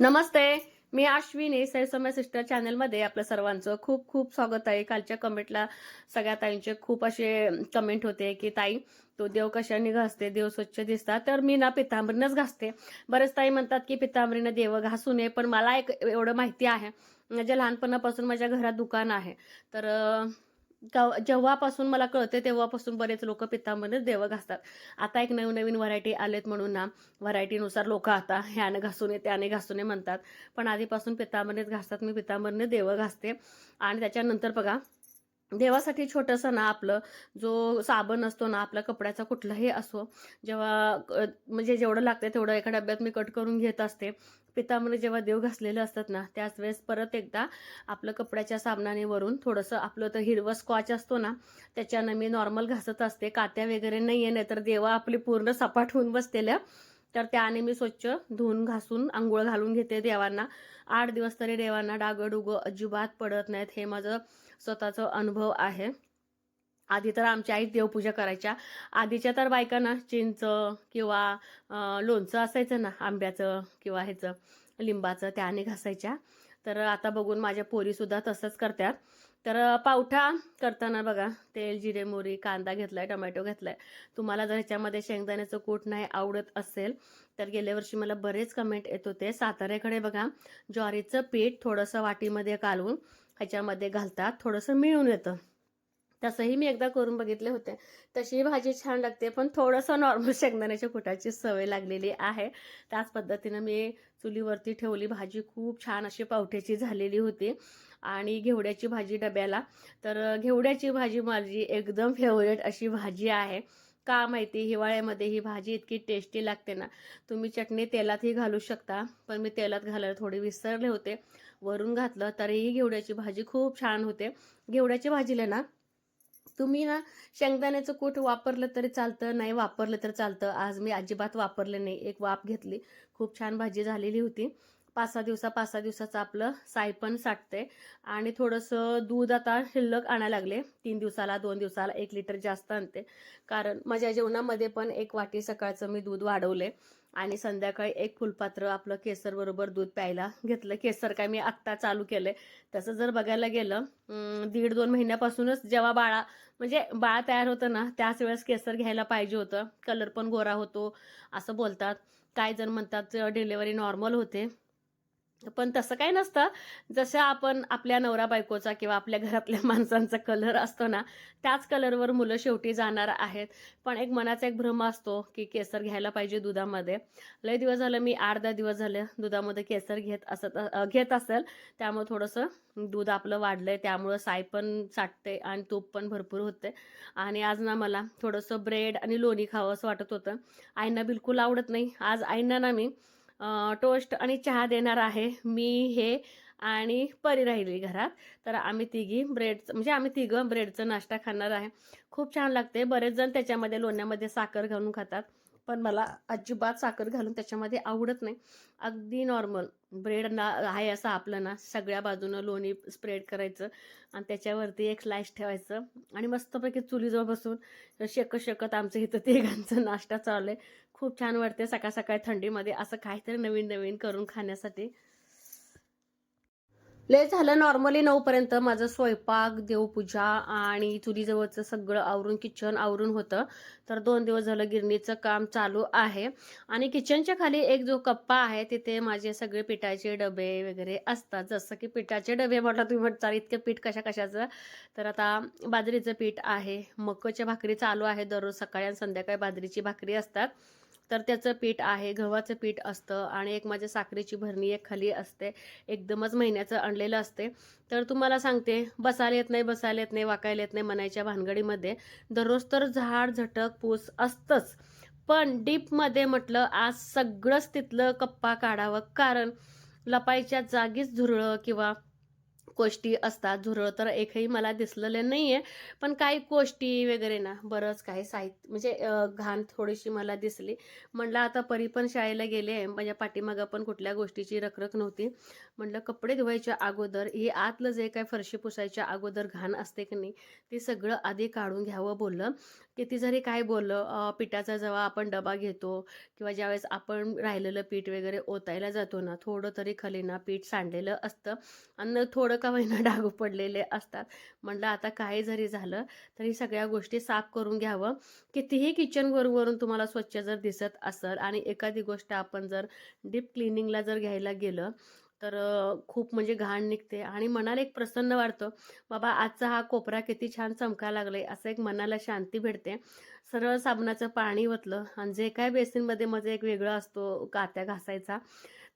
नमस्ते मी Ashwini सैसमय sister चॅनलमध्ये आपल्या सर्वांचं खूप खूप स्वागत आहे. कालच्या कमेंटला सगळ्या ताईंचे खूप असे कमेंट होते की ताई तो देव कशाने घासते? देव स्वच्छ दिसतात. तर मी ना पितांबरीनंच घासते. बरेच ताई म्हणतात की पितांबरीनं देव घासू नये. पण मला एक एवढं माहिती आहे. म्हणजे लहानपणापासून माझ्या घरात दुकान आहे. तर जेव्हापासून मला कळते तेव्हापासून बरेच लोक पितांबरीच देव घासतात. आता एक नवीन नवीन व्हरायटी आलेत म्हणून ना व्हरायटीनुसार लोक आता ह्याने घासून ये त्याने घासून म्हणतात. पण आधीपासून पितांबरीच घासतात मी पितांबरीने देव घासते. आणि त्याच्यानंतर बघा देवासाठी छोटंसं ना आपलं जो साबण असतो ना आपल्या कपड्याचा कुठलाही असो जेव्हा म्हणजे जेवढं लागतं तेवढं एका डब्यात मी कट करून घेत असते. पितामध्ये जेव्हा देव घासलेले असतात ना त्याच वेळेस परत एकदा आपलं कपड्याच्या साबणाने वरून थोडंसं आपलं तर हिरवं स्कॉच असतो ना त्याच्यानं मी नॉर्मल घासत असते. कात्या वगैरे नाही आहे नाहीतर देवा आपली पूर्ण सपाट होऊन बसलेल्या तर त्याने मी स्वच्छ धुवून घासून आंघोळ घालून घेते देवांना. आठ दिवस तरी देवांना डागं डुगं अजिबात पडत नाहीत. हे माझं स्वतःचा अनुभव आहे. आधी तर आमच्या आई देवपूजा करायच्या. आधीच्या तर बायकांना चिंच किंवा लोणचं असायचं ना आंब्याचं किंवा ह्याचं लिंबाचं त्याने घासायच्या तर आता बघून माझ्या पोरीसुद्धा तसंच करतात. तर पावठा करताना बघा तेल जिरे मोरी कांदा घेतलाय टोमॅटो घेतलाय. तुम्हाला जर ह्याच्यामध्ये शेंगदाण्याचं कूट नाही आवडत असेल तर गेल्या वर्षी मला बरेच कमेंट येत होते. साताऱ्याकडे बघा ज्वारीचं पीठ थोडंसं वाटीमध्ये कालवून ह्याच्यामध्ये घालतात थोडंसं मिळून येतं. तसंही मी एकदा करून बघितले होते. तशी भाजी छान लागते पण थोडंसं नॉर्मल शेंगदाण्याच्या कुटाची सवय लागलेली आहे. त्याच पद्धतीनं मी चुलीवरती ठेवली भाजी खूप छान अशी पावठ्याची झालेली होती. आणि घेवड्याची भाजी डब्याला. तर घेवड्याची भाजी माझी एकदम फेवरेट अशी भाजी आहे. का माहिती? हिवाळ्यामध्ये ही भाजी इतकी टेस्टी लागते ना. तुम्ही चटणी तेलातही घालू शकता पण मी तेलात घालायला थोडी विसरले होते. वरून घातलं तरीही घेवड्याची भाजी खूप छान होते. घेवड्याची भाजीला ना तुम्ही ना शेंगदाण्याचं कूट वापरलं तरी चालतं नाही वापरलं तर चालतं. आज मी अजिबात वापरले नाही. एक वाफ घेतली. खूप छान भाजी झालेली होती. पाच सहा दिवसा पाच सहा दिवसाचं आपलं सायपण साठते. आणि थोडंसं दूध आता शिल्लक आणायला लागले. तीन दिवसाला दोन दिवसाला एक लिटर जास्त आणते. कारण माझ्या जेवणामध्ये पण एक वाटी सकाळचं मी दूध वाढवले. आणि संध्याकाळी एक फुलपात्र आपलं केसर बरोबर दूध प्यायला घेतलं. केसर काय मी आत्ता चालू केलंय. तसं जर बघायला गेलं दीड दोन महिन्यापासूनच जेव्हा बाळा म्हणजे बाळ तयार होतं ना त्याच वेळेस केसर घ्यायला पाहिजे होतं. कलर पण गोरा होतो असं बोलतात. काय जण म्हणतात डिलेवरी नॉर्मल होते. पण तसं काही नसतं. जसं आपण आपल्या नवरा बायकोचा किंवा आपल्या घरातल्या माणसांचा कलर असतो ना त्याच कलरवर मुलं शेवटी जाणार आहेत. पण एक मनाचा एक भ्रम असतो की केसर घ्यायला पाहिजे दुधामध्ये. लय दिवस झालं मी आठ दहा दिवस झाले दुधामध्ये केसर घेत असत घेत असेल. त्यामुळे थोडंसं दूध आपलं वाढलंय. त्यामुळं साय पण साठते आणि तूप पण भरपूर होते. आणि आज ना मला थोडंसं ब्रेड आणि लोणी खावं असं वाटत होतं. आईंना बिलकुल आवडत नाही. आज आईंना ना मी टोस्ट आणि चहा देणार आहे मी हे आणि परी राहिली घरात. तर आम्ही तिघी ब्रेड म्हणजे आम्ही तिघं ब्रेडचं नाश्ता खाणार आहे. खूप छान लागते. बरेच जण त्याच्यामध्ये लोण्यामध्ये साखर घालून खातात. पण मला अजिबात साखर घालून त्याच्यामध्ये आवडत नाही. अगदी नॉर्मल ब्रेड ना आहे असं आपलं ना सगळ्या बाजूनं लोणी स्प्रेड करायचं आणि त्याच्यावरती एक स्लाइस ठेवायचं आणि मस्तपैकी चुलीजवळ बसून शेकत शेकत आमचं इथं तिघांचं नाश्ता चालू आहे. खूप छान वाटते सकाळ सकाळी थंडीमध्ये असं काहीतरी नवीन नवीन करून खाण्यासाठी. लय झालं नॉर्मली नऊपर्यंत. माझं स्वयंपाक देवपूजा आणि चुलीजवळचं सगळं आवरून किचन आवरून होतं. तर दोन दिवस झालं गिरणीचं काम चालू आहे. आणि किचनच्या खाली एक जो कप्पा आहे तिथे माझे सगळे पिठाचे डबे वगैरे असतात. जसं की पिठाचे डबे म्हटलं तुम्ही म्हणता इतकं पीठ कशा कशाचं? तर आता बाजरीचं पीठ आहे. मकच्या भाकरी चालू आहे दररोज सकाळी आणि संध्याकाळी बाजरीची भाकरी असतात. तर त्याचं पीठ आहे गव्हाचं पीठ असतं आणि एक माझ्या साखरेची भरणी एक खाली असते एकदमच महिन्याचं आणलेलं असते. तर तुम्हाला सांगते बसायला येत नाही बसायला येत नाही वाकायला येत नाही म्हणायच्या भानगडीमध्ये. दररोज तर झाड झटक पूस असतंच. पण डीपमध्ये म्हटलं आज सगळंच तिथलं कप्पा काढावं. कारण लपायच्या जागीच झुरळं किंवा गोष्टी असतात झुरळ तर एकही मला दिसलेले नाही आहे पण काही गोष्टी वगैरे ना बरंच काही साहित्य म्हणजे घाण थोडीशी मला दिसली. म्हणलं आता परी पण शाळेला गेले माझ्या पाठीमागं पण कुठल्या गोष्टीची रखरख नव्हती. म्हणलं कपडे धुवायच्या अगोदर हे आतलं जे काय फरशी पुसायच्या अगोदर घाण असते की नाही ते सगळं आधी काढून घ्यावं बोललं. किती जरी काय बोललं पिठाचा जेव्हा आपण डबा घेतो किंवा ज्यावेळेस आपण राहिलेलं पीठ वगैरे ओतायला जातो ना थोडं तरी खलीना पीठ सांडलेलं असतं. आणि थोडं का होईना डाग पडलेले असतात? म्हणलं आता काय जरी झालं तरी सगळ्या गोष्टी साफ करून घ्यावं. कितीही किचन वरून तुम्हाला स्वच्छ जर दिसत असेल आणि एखादी गोष्ट आपण जर डीप क्लिनिंगला जर घ्यायला गेलं तर खूप म्हणजे घाण निघते आणि मनाला एक प्रसन्न वाटतं. बाबा आजचा हा कोपरा किती छान चमका लागले असं एक मनाला शांती भेटते. सरळ साबणाचं पाणी ओतलं आणि जे काय बेसिनमध्ये माझं एक वेगळं असतो कात्या घासायचा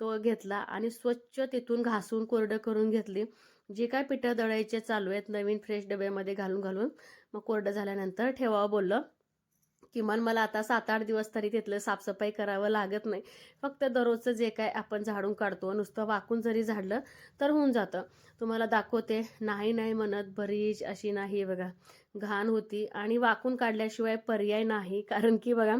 तो घेतला आणि स्वच्छ तिथून घासून कोरडं करून घेतली. जे काय पिठं दळायचे चालू आहेत नवीन फ्रेश डब्यामध्ये घालून घालून मग कोरडं झाल्यानंतर ठेवावं बोललं. किमान मला आता सात आठ दिवस तरी तिथलं साफसफाई करावं लागत नाही. फक्त दररोजचं जे काय आपण झाडून काढतो नुसतं वाकून जरी झाडलं तर होऊन जातं. तुम्हाला दाखवते नाही नाही म्हणत बरीच अशी नाही बघा. घाण होती आणि वाकून काढल्याशिवाय पर्याय नाही. कारण की बघा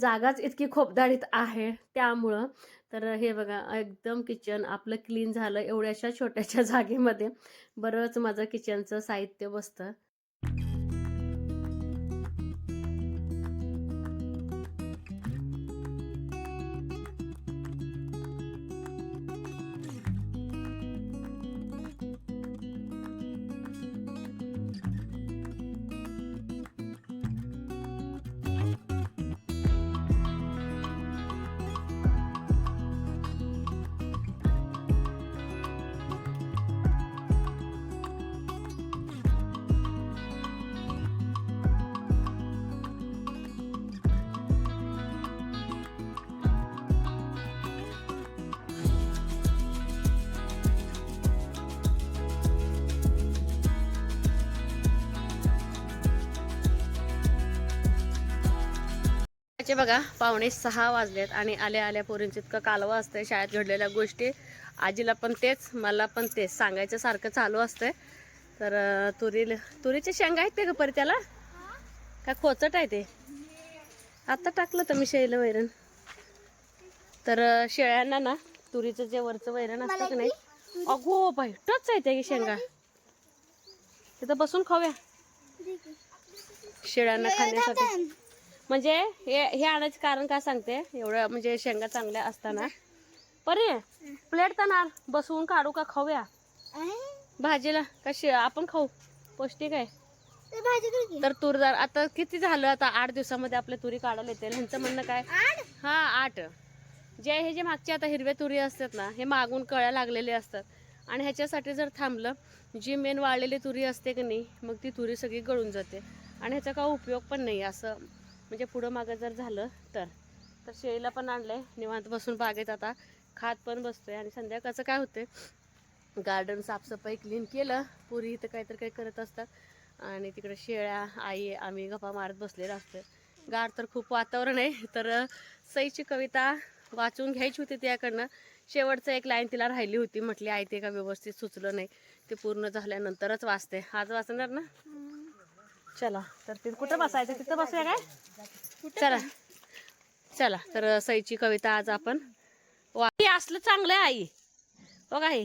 जागाच इतकी खोपदाळीत आहे त्यामुळं तर हे बघा एकदम किचन आपलं क्लीन झालं एवढ्याशा छोट्याशा जागेमध्ये. बरंच माझं किचनचं साहित्य बसतं. सकाळचे बघा पावणे सहा वाजलेत आणि आल्या आल्या पोरींचं इतकं कालवं असतंय शाळेत घडलेल्या गोष्टी. आजीला पण तेच मला पण तेच. सांगायचं सारखं चालू असतंय. तर तुरी तुरीचे शेंगा आहेत ते का परी त्याला? काय खोचट आहे ते. आता टाकलं तर मी शेळीला वैरण. तर शेळ्यांना ना तुरीचं जे वरचं वैरण असतं की नाही अगो बाई टच आहे ते शेंगा. तिथं बसून खाऊया. शेळ्यांना खाण्यासाठी. म्हणजे हे हे आणायचं कारण काय सांगते? एवढं म्हणजे शेंगा चांगल्या असताना. परे प्लेट तणार बसवून काढू का खाऊया? भाजीला कशी आपण खाऊ. पौष्टिक आहे. तर तुरदार आता किती झालं? आता आठ दिवसामध्ये आपल्या तुरी काढायला येते ह्यांचं म्हणणं काय? हा आठ. जे हे जे मागचे आता हिरव्या तुरी असतात ना हे मागून कळ्या लागलेले असतात. आणि ह्याच्यासाठी जर थांबलं जी मेन वाळलेली तुरी असते की नाही मग ती तुरी सगळी गळून जाते. आणि ह्याचा काय उपयोग पण नाही असं म्हणजे पुढं मागं जर झालं तर. तर शेळीला पण आणलं आहे निवांत बसून बागेत आता. खात पण बसतोय. आणि संध्याकाळचं काय होते गार्डन साफसफाई क्लीन केलं. पुरी इथं काहीतरी काही करत असतात. आणि तिकडे शेळ्या आई आम्ही गप्पा मारत बसलेलं असतं गार तर खूप वातावरण आहे. तर सईची कविता वाचून घ्यायची होती त्याकडनं. शेवटचं एक लाईन तिला राहिली होती. म्हटली आई ते का व्यवस्थित सुचलं नाही? ते पूर्ण झाल्यानंतरच वाचते. आज वाचणार ना? चला तर ते कुठं बसायचं? तिथं बसूया काय? चला. चला तर सईची कविता आज आपण वा हे असलं चांगलं आहे आई. बघा हे?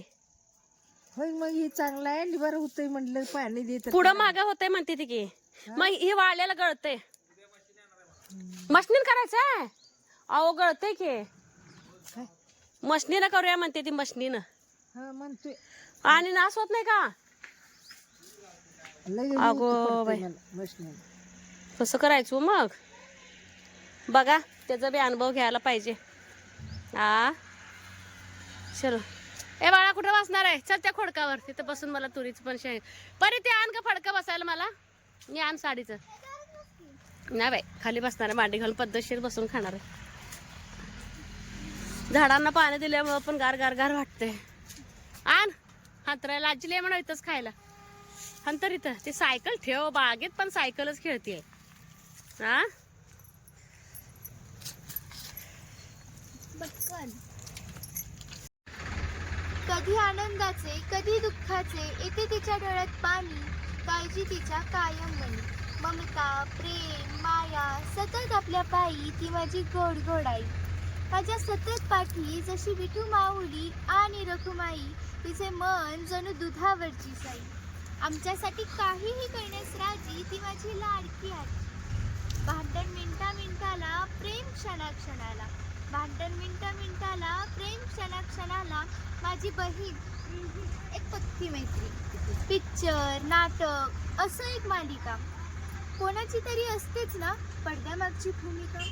होय मग हे चांगलं आहे आणि बरं होतंय म्हटलं पाणी देत पुढं माग होतंय म्हणते ती की. मग हे वाळलेलं गळतंय. मशनीन करायचं आहे अहो गळतंय की? मशनीनं करूया म्हणते ती मशनीनं. हा म्हणतोय. आणि नाश होत नाही का? अगो बाई. कसं करायचं मग. बघा त्याचा बी अनुभव घ्यायला पाहिजे. हा चलो. ए बाळा कुठं बसणार आहे? चल त्या खोडकावर. तिथं बसून मला तुरीचं पण शेंग परी ते आण का फडकं बसायला मला. मी आण साडीचं. नाही बाई खाली बसणार. आहे मांडी घालून पद्धतशीर बसून खाणार आहे. झाडांना पाणी दिल्यामुळं पण गार गार गार वाटते आण. हातरायला आजीला म्हणा इथंच खायला. हंतर इथं ते सायकल ठेव बागेत पण सायकलच खेळते हा? कधी आनंदाचे कधी दुःखाचे येते तिच्या डोळ्यात पाणी काळजी तिच्या कायम मनी ममता प्रेम माया सतत आपल्या पायी ती माझी गोड गोड आई माझ्या सतत पाठी जशी विठू माऊली आणि रखुमाई तिचे मन जणू दुधावरची साई. आमच्यासाठी काहीही करण्यास राजी ती माझी लाडकी आजी भांडण मिनटा मिनटाला प्रेम क्षणा क्षणाला. भांडण मिनटा मिनटाला प्रेम क्षणा क्षणाला माझी बहीण एक पक्की मैत्री. पिक्चर नाटक असं एक मालिका. कोणाची तरी असतेच ना पडद्यामागची भूमिका.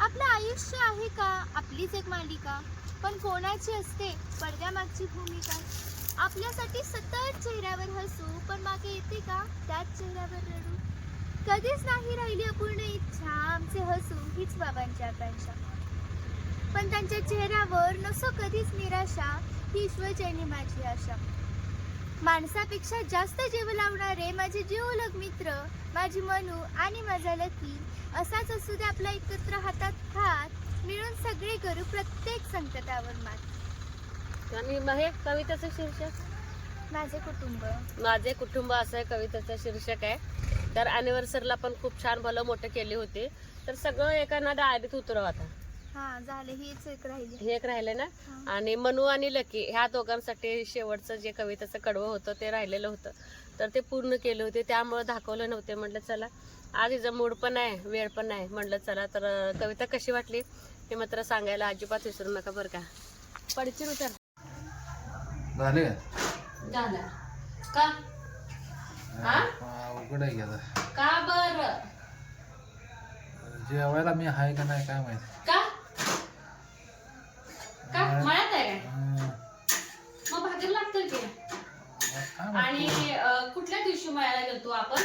आपलं आयुष्य आहे का? आपलीच एक मालिका. पण कोणाची असते पडद्यामागची भूमिका? आपल्यासाठी सतत चेहऱ्यावर हसू पण मागे येते का? त्याच चेहऱ्यावर रडू. कधीच नाही राहिली अपूर्ण इच्छा आमचे हसू हीच बाबांची आकांक्षा. पण त्यांच्या चेहऱ्यावर नसो कधीच निराशा ही ईश्वरचैनी माझी आशा. माणसापेक्षा जास्त जीव लावणारे माझे जीवलग मित्र माझी मनू आणि माझा लकी असाच असू दे आपला एकत्र हातात हात मिळून सगळे करू प्रत्येक संकटावर मात. आणि मग हे कवितेचं शीर्षक? माझे कुटुंब. माझे कुटुंब असं आहे कवितेचं शीर्षक आहे. तर अॅनिव्हर्सरीला पण खूप छान भलं मोठं केली होती. तर सगळं एका ना डायरीत उतरव आता. हा झाले हीच एक राहिली. हे एक राहिलं ना? हा. आणि मनू आणि लकी ह्या दोघांसाठी शेवटचं जे कवितेचं कडवं होतं ते राहिलेलं होतं. तर ते पूर्ण केले होते त्यामुळे दाखवलं नव्हते. म्हटलं चला आज हिचं मूड पण आहे वेळ पण आहे. म्हटलं चला तर अं, कविता कशी वाटली? हे मात्र सांगायला अजिबात विसरू नका बरं का. पडची उतर झाले का? झालं. का? हा? अवघड आहे की बर? जेवायला मी आहे का नाही काय माहीत. का? का? मळ्यात आहे काय मग भाकर लागतील की काय माहीत. आणि अं, कुठल्या दिवशी मळ्याला गेलतो आपण?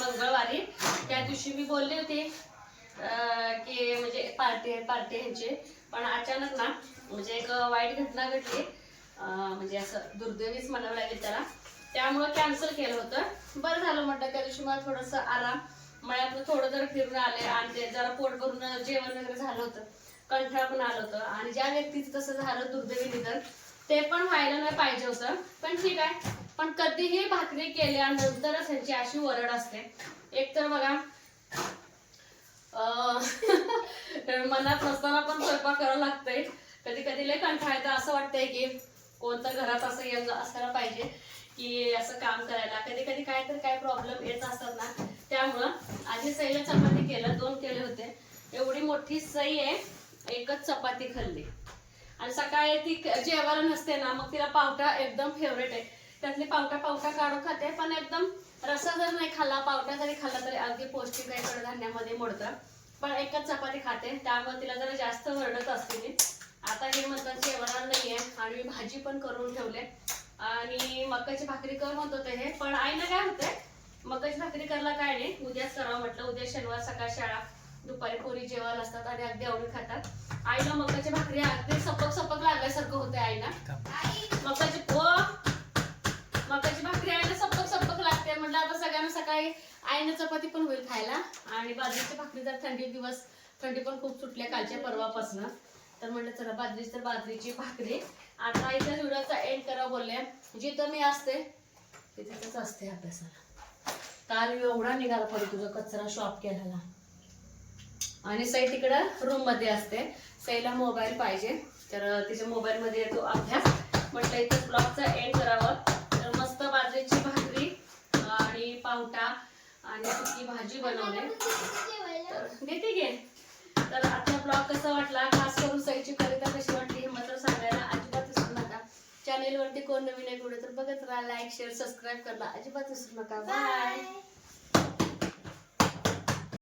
मंगळवारी. त्या दिवशी मी बोलले होते अं, की म्हणजे पार्टी आहे पार्टी ह्यांची. पण अचानक ना म्हणजे एक वाईट घटना घडली. म्हणजे असं दुर्दैवीच म्हणावं लागेल त्याला. त्यामुळं कॅन्सल केलं होतं. बरं झालं म्हटलं त्या दिवशी मला थोडंसं आराम मळ्यातलं थोडं जर फिरून आले आणि ते जरा पोट भरून जेवण वगैरे झालं होतं कंठाळ पण आलं होतं. आणि ज्या व्यक्तीचं तसं झालं दुर्दैवी निधन ते पण व्हायला नाही पाहिजे होतं. पण ठीक आहे. पण कधीही भाकरी केल्यानंतरच ह्यांची अशी वरड असते. एक तर बघा मनात नसताना पण स्वयंपाक करावं लागतंय. कधी कधी लय कंठाळतं येतं. असं वाटतंय की कोणतं घरात असं यंग असायला पाहिजे की असं काम करायला. कधी कधी काय तर काय प्रॉब्लेम येत असतात ना. त्यामुळं आधी सईला चपाती केलं दोन केले होते. एवढी मोठी सई आहे एकच चपाती खाल्ली. आणि सकाळी ती जेवायला नसते ना मग तिला पावटा एकदम फेवरेट आहे. त्यातली पावटा पावटा काढून खाते पण एकदम रसा जर नाही खाल्ला पावटा जरी खाल्ला तरी अगदी पौष्टिक आहे कडधान्यामध्ये मोडतं. पण एकच चपाती खाते त्यामुळे तिला जरा जास्त वरडत असते मी आता हे म्हणतात जेवणार नाहीये आणि मी भाजी पण करून ठेवले. आणि मकाची भाकरी कर म्हणत होते हे पण आईनं काय होतंय मकाची भाकरी करायला काय नाही उद्याच करावं म्हटलं. उद्या शनिवार सकाळ शाळा दुपारी पोरी जेवायला असतात आणि अगदी आवडी खातात. आईला मकाची भाकरी अगदी सपक सपक लागल्यासारखं होतंय आईला. मकाची पो मकाची भाकरी आईला सपक सपक लागते म्हटलं. आता सगळ्यांना सकाळी आईनं चपाती पण होईल खायला. आणि बाजरीची भाकरी जर थंडी दिवस थंडी पण खूप सुटल्या कालच्या परवापासून. तर म्हटलं चला बाजरी तर बाजरीची भाकरी. आता इथं व्हिडिओचा एंड करा बोलले. जिथं मी असते तिथेच असते अभ्यासाला. काल एवढा निघाला परत तुझा कचरा शॉप केलेला. आणि सई तिकडं रूममध्ये असते. सईला मोबाईल पाहिजे. तर तिच्या मोबाईल मध्ये येतो अभ्यास. म्हटलं इथं ब्लॉगचा एंड करावं. तर मस्त बाजरीची भाकरी आणि पावटा आणि सुकी भाजी बनवले. तर देते घे. तर आजचा ब्लॉग कसा वाटला? खास करून सईची कविता कशी वाटली हे मात्र सांगायला अजिबात विसरू नका. चॅनेलवरती कोण नवीन आहे कुठे तर बघत राहा लाईक शेअर सबस्क्राईब करा अजिबात विसरू नका. बाय